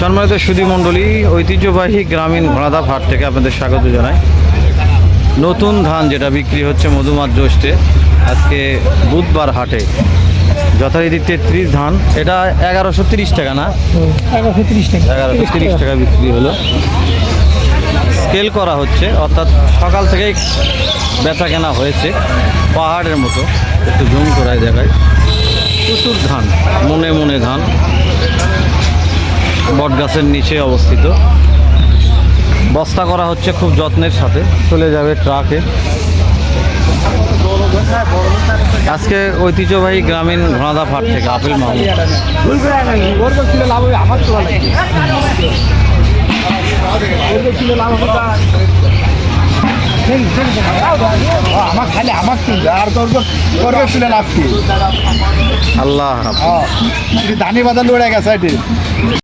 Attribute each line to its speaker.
Speaker 1: সম্মানিত সুদী মণ্ডলী ঐতিহ্যবাহী গ্রামীণ ঘোড়াদা হাট থেকে আপনাদের স্বাগত জানাই। নতুন ধান যেটা বিক্রি হচ্ছে মধুমার জ্যৈষ্ঠে আজকে বুধবার হাটে। যথারীতি তেত্রিশ ধান এটা এগারোশো তিরিশ টাকা না?
Speaker 2: এগারোশো তিরিশ টাকা।
Speaker 1: এগারোশো তিরিশ টাকা বিক্রি হলো। স্কেল করা হচ্ছে অর্থাৎ সকাল থেকেই বেচা কেনা হয়েছে পাহাড়ের মতো। একটু জুম করায় দেখায় প্রচুর ধান মনে মনে ধান। বট গাছের নিচে অবস্থিত। বস্তা করা হচ্ছে খুব যত্নের সাথে। চলে যাবে ট্রাকে। আজকে ঐতিহ্যবাহী গ্রামীণ ঘোড়াদা ফাট থেকে আপেল
Speaker 2: আমার খালি আমার আর করবে
Speaker 1: আল্লাহ
Speaker 2: ধানি বাজার লড়ে গেছে